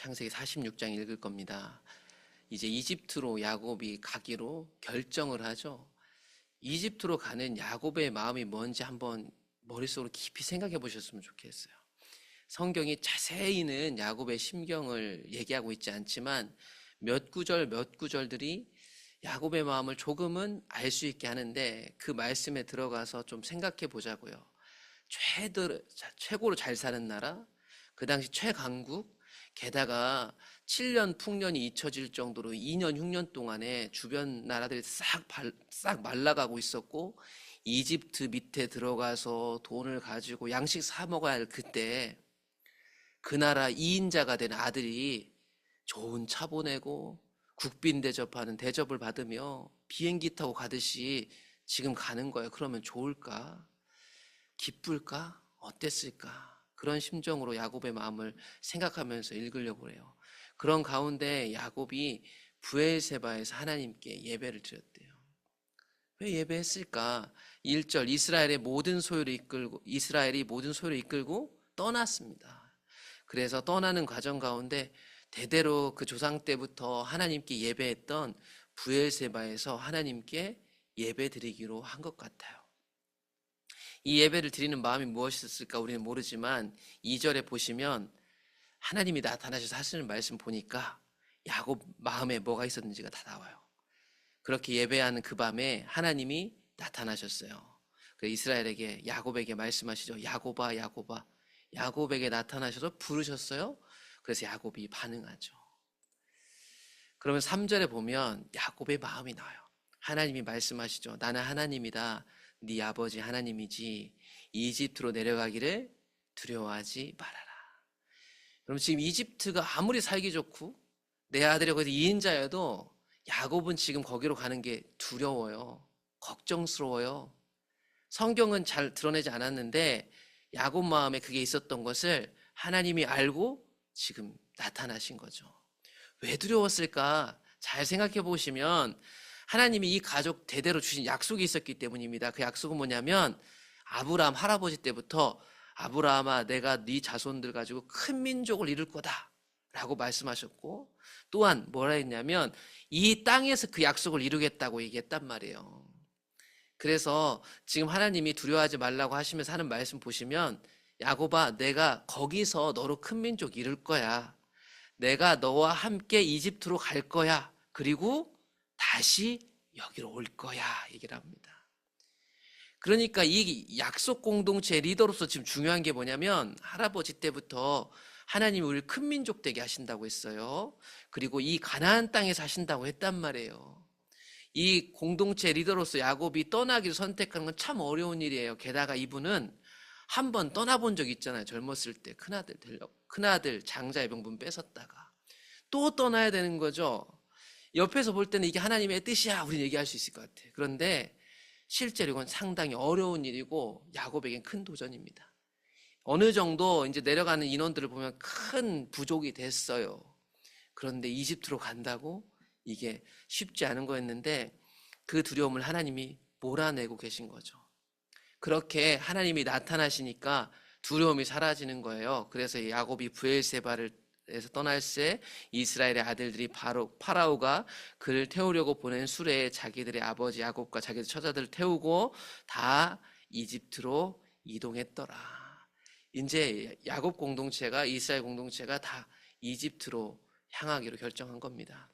창세기 46장 읽을 겁니다. 이제 이집트로 야곱이 가기로 결정을 하죠. 이집트로 가는 야곱의 마음이 뭔지 한번 머릿속으로 깊이 생각해 보셨으면 좋겠어요. 성경이 자세히는 야곱의 심경을 얘기하고 있지 않지만 몇 구절 몇 구절들이 야곱의 마음을 조금은 알 수 있게 하는데 그 말씀에 들어가서 좀 생각해 보자고요. 최들, 최고로 잘 사는 나라, 그 당시 최강국, 게다가 7년 풍년이 잊혀질 정도로 2년, 6년 동안에 주변 나라들이 싹, 발, 싹 말라가고 있었고, 이집트 밑에 들어가서 돈을 가지고 양식 사 먹어야 할 그때, 그 나라 2인자가 된 아들이 좋은 차 보내고, 국빈 대접하는 대접을 받으며 비행기 타고 가듯이 지금 가는 거예요. 그러면 좋을까? 기쁠까? 어땠을까? 그런 심정으로 야곱의 마음을 생각하면서 읽으려고 그래요. 그런 가운데 야곱이 부엘세바에서 하나님께 예배를 드렸대요. 왜 예배했을까? 1절 이스라엘의 모든 소유를 이끌고 이스라엘이 모든 소유를 이끌고 떠났습니다. 그래서 떠나는 과정 가운데 대대로 그 조상 때부터 하나님께 예배했던 부엘세바에서 하나님께 예배 드리기로 한 것 같아요. 이 예배를 드리는 마음이 무엇이었을까 우리는 모르지만 2절에 보시면 하나님이 나타나셔서 하시는 말씀 보니까 야곱 마음에 뭐가 있었는지가 다 나와요. 그렇게 예배하는 그 밤에 하나님이 나타나셨어요. 그 이스라엘에게 야곱에게 말씀하시죠. 야곱아 야곱아 야곱에게 나타나셔서 부르셨어요. 그래서 야곱이 반응하죠. 그러면 3절에 보면 야곱의 마음이 나와요. 하나님이 말씀하시죠. 나는 하나님이다. 네 아버지 하나님이지. 이집트로 내려가기를 두려워하지 말아라. 그럼 지금 이집트가 아무리 살기 좋고 내 아들이 거기서 2인자여도 야곱은 지금 거기로 가는 게 두려워요. 걱정스러워요. 성경은 잘 드러내지 않았는데 야곱 마음에 그게 있었던 것을 하나님이 알고 지금 나타나신 거죠. 왜 두려웠을까? 잘 생각해 보시면 하나님이 이 가족 대대로 주신 약속이 있었기 때문입니다. 그 약속은 뭐냐면 아브라함 할아버지 때부터 아브라함아 내가 네 자손들 가지고 큰 민족을 이룰 거다라고 말씀하셨고 또한 뭐라 했냐면 이 땅에서 그 약속을 이루겠다고 얘기했단 말이에요. 그래서 지금 하나님이 두려워하지 말라고 하시면서 하는 말씀 보시면 야곱아 내가 거기서 너로 큰 민족 이룰 거야. 내가 너와 함께 이집트로 갈 거야. 그리고 다시 여기로 올 거야. 얘기를 합니다. 그러니까 이 약속 공동체 리더로서 지금 중요한 게 뭐냐면 할아버지 때부터 하나님이 우리를 큰 민족 되게 하신다고 했어요. 그리고 이 가나안 땅에서 하신다고 했단 말이에요. 이 공동체 리더로서 야곱이 떠나기를 선택하는 건 참 어려운 일이에요. 게다가 이분은 한 번 떠나본 적 있잖아요. 젊었을 때 큰아들 들려 큰아들 장자의 병분 뺏었다가 또 떠나야 되는 거죠. 옆에서 볼 때는 이게 하나님의 뜻이야. 우리는 얘기할 수 있을 것 같아. 그런데 실제로 이건 상당히 어려운 일이고 야곱에겐 큰 도전입니다. 어느 정도 이제 내려가는 인원들을 보면 큰 부족이 됐어요. 그런데 이집트로 간다고 이게 쉽지 않은 거였는데 그 두려움을 하나님이 몰아내고 계신 거죠. 그렇게 하나님이 나타나시니까 두려움이 사라지는 거예요. 그래서 야곱이 부엘세바를 에서 떠날 새 이스라엘의 아들들이 바로 파라오가 그를 태우려고 보낸 수레에 자기들의 아버지 야곱과 자기들 처자들을 태우고 다 이집트로 이동했더라. 이제 야곱 공동체가 이스라엘 공동체가 다 이집트로 향하기로 결정한 겁니다.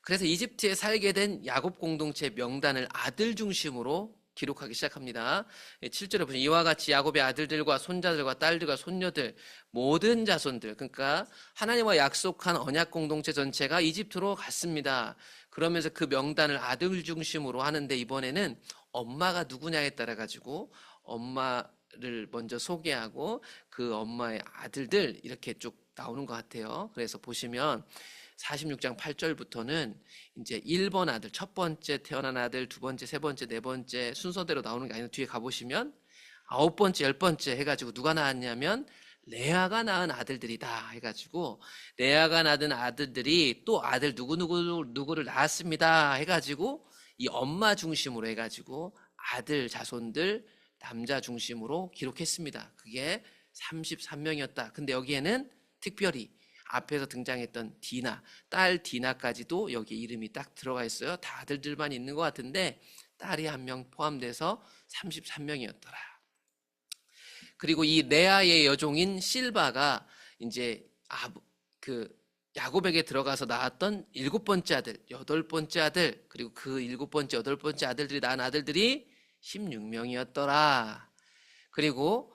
그래서 이집트에 살게 된 야곱 공동체 명단을 아들 중심으로 기록하기 시작합니다. 7절에 보시면 이와 같이 야곱의 아들들과 손자들과 딸들과 손녀들 모든 자손들 그러니까 하나님과 약속한 언약 공동체 전체가 이집트로 갔습니다. 그러면서 그 명단을 아들 중심으로 하는데 이번에는 엄마가 누구냐에 따라 가지고 엄마를 먼저 소개하고 그 엄마의 아들들 이렇게 쭉 나오는 것 같아요. 그래서 보시면 46장 8절부터는 이제 1번 아들, 첫 번째 태어난 아들, 두 번째, 세 번째, 네 번째 순서대로 나오는 게 아니라 뒤에 가보시면 아홉 번째, 열 번째 해가지고 누가 나왔냐면 레아가 낳은 아들들이다 해가지고 레아가 낳은 아들들이 또 아들 누구누구 누구를 낳았습니다 해가지고 이 엄마 중심으로 해가지고 아들 자손들 남자 중심으로 기록했습니다. 그게 33명이었다. 근데 여기에는 특별히 앞에서 등장했던 디나, 딸 디나까지도 여기 이름이 딱 들어가 있어요. 다 아들들만 있는 것 같은데 딸이 한 명 포함돼서 33명이었더라. 그리고 이 레아의 여종인 실바가 이제 아, 그 야곱에게 들어가서 낳았던 일곱 번째 아들, 여덟 번째 아들, 그리고 그 일곱 번째, 여덟 번째 아들들이 낳은 아들들이 16명이었더라. 그리고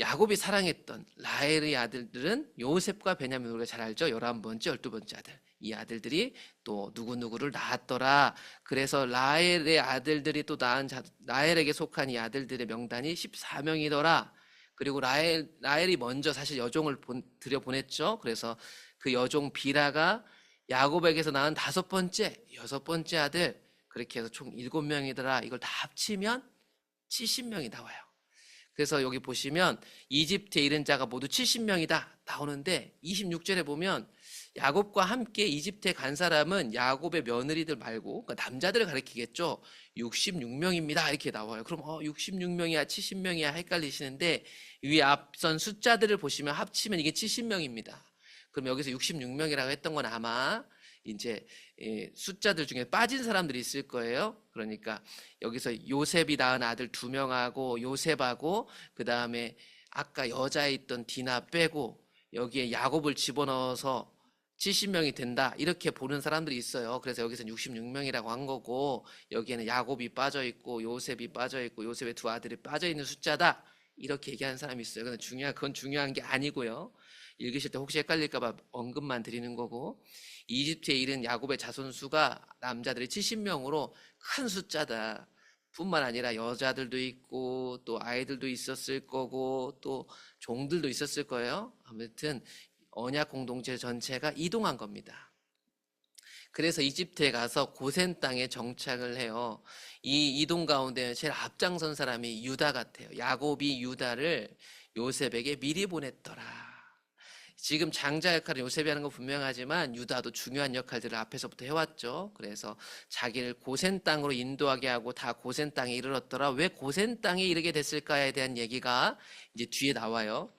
야곱이 사랑했던 라헬의 아들들은 요셉과 베냐민 우리가 잘 알죠? 11번째, 12번째 아들. 이 아들들이 또 누구누구를 낳았더라. 그래서 라헬의 아들들이 또 낳은 자, 라헬에게 속한 이 아들들의 명단이 14명이더라. 그리고 라헬, 라헬이 먼저 사실 여종을 본, 들여보냈죠. 그래서 그 여종 비라가 야곱에게서 낳은 다섯 번째, 여섯 번째 아들, 그렇게 해서 총 일곱 명이더라. 이걸 다 합치면 70명이 나와요. 그래서 여기 보시면 이집트에 이른 자가 모두 70명이다 나오는데 26절에 보면 야곱과 함께 이집트에 간 사람은 야곱의 며느리들 말고 그러니까 남자들을 가리키겠죠. 66명입니다. 이렇게 나와요. 그럼 어 66명이야, 70명이야 헷갈리시는데 위 앞선 숫자들을 보시면 합치면 이게 70명입니다. 그럼 여기서 66명이라고 했던 건 아마 이제 예, 숫자들 중에 빠진 사람들이 있을 거예요. 그러니까 여기서 요셉이 낳은 아들 두 명하고 요셉하고 그 다음에 아까 여자에 있던 디나 빼고 여기에 야곱을 집어넣어서 70명이 된다 이렇게 보는 사람들이 있어요. 그래서 여기서는 66명이라고 한 거고 여기에는 야곱이 빠져 있고 요셉이 빠져 있고 요셉의 두 아들이 빠져 있는 숫자다 이렇게 얘기하는 사람이 있어요. 근데 중요한 그건 중요한 게 아니고요. 읽으실 때 혹시 헷갈릴까봐 언급만 드리는 거고 이집트에 이른 야곱의 자손 수가 남자들이 70명으로 큰 숫자다. 뿐만 아니라 여자들도 있고 또 아이들도 있었을 거고 또 종들도 있었을 거예요. 아무튼 언약 공동체 전체가 이동한 겁니다. 그래서 이집트에 가서 고센 땅에 정착을 해요. 이 이동 가운데 제일 앞장선 사람이 유다 같아요. 야곱이 유다를 요셉에게 미리 보냈더라. 지금 장자 역할을 요셉이 하는 건 분명하지만 유다도 중요한 역할들을 앞에서부터 해왔죠. 그래서 자기를 고센 땅으로 인도하게 하고 다 고센 땅에 이르렀더라. 왜 고센 땅에 이르게 됐을까에 대한 얘기가 이제 뒤에 나와요.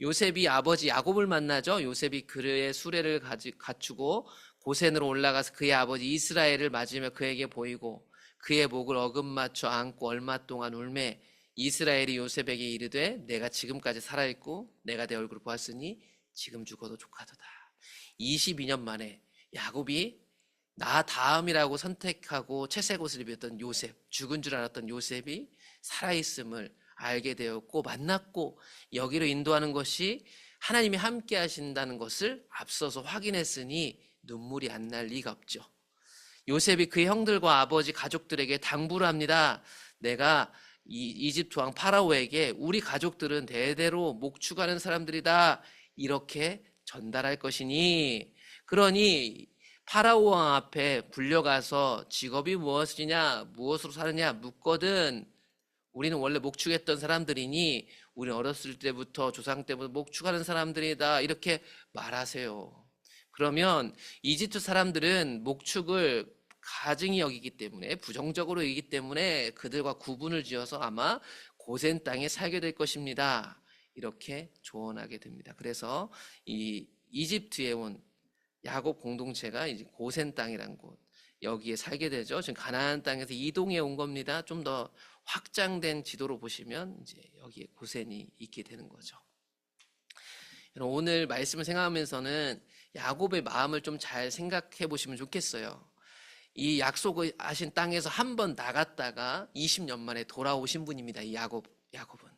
요셉이 아버지 야곱을 만나죠. 요셉이 그의 수레를 갖추고 고센으로 올라가서 그의 아버지 이스라엘을 맞으며 그에게 보이고 그의 목을 어긋맞춰 안고 얼마 동안 울매 이스라엘이 요셉에게 이르되 내가 지금까지 살아있고 내가 내 얼굴을 보았으니 지금 죽어도 족하도다. 22년 만에 야곱이 나 다음이라고 선택하고 채색 옷을 입었던 요셉, 죽은 줄 알았던 요셉이 살아있음을 알게 되었고 만났고 여기로 인도하는 것이 하나님이 함께 하신다는 것을 앞서서 확인했으니 눈물이 안 날 리가 없죠. 요셉이 그의 형들과 아버지 가족들에게 당부를 합니다. 내가 이 이집트 왕 파라오에게 우리 가족들은 대대로 목축하는 사람들이다. 이렇게 전달할 것이니 그러니 파라오 왕 앞에 불려가서 직업이 무엇이냐 무엇으로 사느냐 묻거든 우리는 원래 목축했던 사람들이니 우리 어렸을 때부터 조상 때부터 목축하는 사람들이다 이렇게 말하세요. 그러면 이집트 사람들은 목축을 가증히 여기기 때문에 부정적으로 여기기 때문에 그들과 구분을 지어서 아마 고센 땅에 살게 될 것입니다. 이렇게 조언하게 됩니다. 그래서 이 이집트에 온 야곱 공동체가 이제 고센 땅이란 곳 여기에 살게 되죠. 지금 가나안 땅에서 이동해 온 겁니다. 좀 더 확장된 지도로 보시면 이제 여기에 고센이 있게 되는 거죠. 오늘 말씀을 생각하면서는 야곱의 마음을 좀 잘 생각해 보시면 좋겠어요. 이 약속을 하신 땅에서 한 번 나갔다가 20년 만에 돌아오신 분입니다. 이 야곱, 야곱은.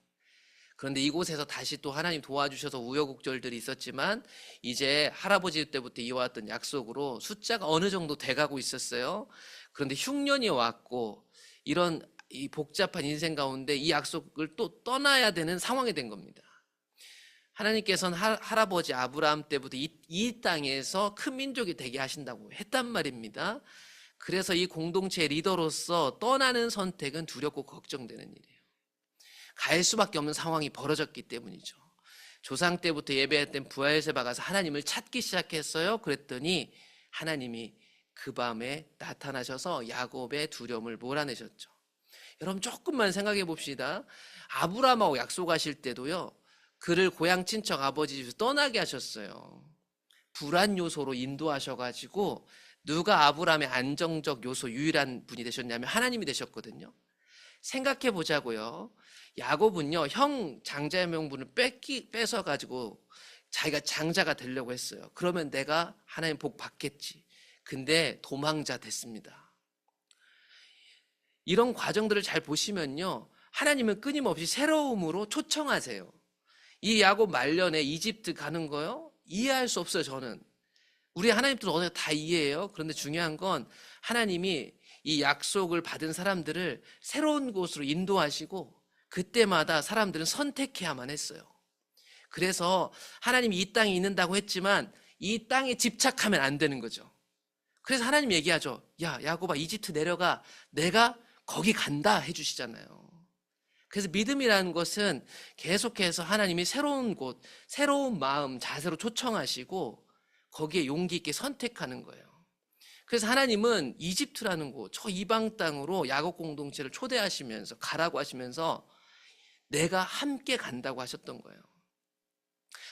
그런데 이곳에서 다시 또 하나님 도와주셔서 우여곡절들이 있었지만 이제 할아버지 때부터 이어왔던 약속으로 숫자가 어느 정도 돼가고 있었어요. 그런데 흉년이 왔고 이런 이 복잡한 인생 가운데 이 약속을 또 떠나야 되는 상황이 된 겁니다. 하나님께서는 할, 할아버지 아브라함 때부터 이, 이 땅에서 큰 민족이 되게 하신다고 했단 말입니다. 그래서 이 공동체 리더로서 떠나는 선택은 두렵고 걱정되는 일이에요. 갈 수밖에 없는 상황이 벌어졌기 때문이죠. 조상 때부터 예배했던 부하엘세바 가서 하나님을 찾기 시작했어요. 그랬더니 하나님이 그 밤에 나타나셔서 야곱의 두려움을 몰아내셨죠. 여러분 조금만 생각해 봅시다. 아브라함하고 약속하실 때도요. 그를 고향 친척 아버지 집에서 떠나게 하셨어요. 불안 요소로 인도하셔가지고 누가 아브라함의 안정적 요소 유일한 분이 되셨냐면 하나님이 되셨거든요. 생각해 보자고요. 야곱은요 형 장자의 명분을 뺏기 뺏어 가지고 자기가 장자가 되려고 했어요. 그러면 내가 하나님 복 받겠지. 근데 도망자 됐습니다. 이런 과정들을 잘 보시면요. 하나님은 끊임없이 새로움으로 초청하세요. 이 야곱 말년에 이집트 가는 거요? 이해할 수 없어요, 저는. 우리 하나님도 어느 다 이해해요. 그런데 중요한 건 하나님이 이 약속을 받은 사람들을 새로운 곳으로 인도하시고 그때마다 사람들은 선택해야만 했어요. 그래서 하나님이 이 땅에 있는다고 했지만 이 땅에 집착하면 안 되는 거죠. 그래서 하나님 얘기하죠. 야, 야곱아, 이집트 내려가. 내가 거기 간다 해주시잖아요. 그래서 믿음이라는 것은 계속해서 하나님이 새로운 곳, 새로운 마음, 자세로 초청하시고 거기에 용기 있게 선택하는 거예요. 그래서 하나님은 이집트라는 곳, 저 이방 땅으로 야곱 공동체를 초대하시면서 가라고 하시면서 내가 함께 간다고 하셨던 거예요.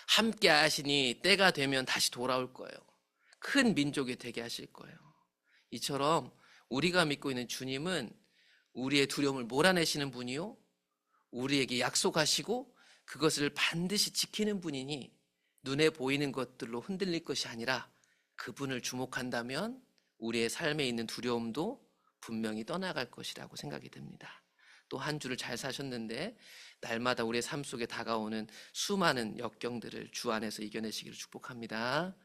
함께 하시니 때가 되면 다시 돌아올 거예요. 큰 민족이 되게 하실 거예요. 이처럼 우리가 믿고 있는 주님은 우리의 두려움을 몰아내시는 분이요. 우리에게 약속하시고 그것을 반드시 지키는 분이니 눈에 보이는 것들로 흔들릴 것이 아니라 그분을 주목한다면 우리의 삶에 있는 두려움도 분명히 떠나갈 것이라고 생각이 듭니다. 또 한 주를 잘 사셨는데 날마다 우리의 삶 속에 다가오는 수많은 역경들을 주 안에서 이겨내시기를 축복합니다.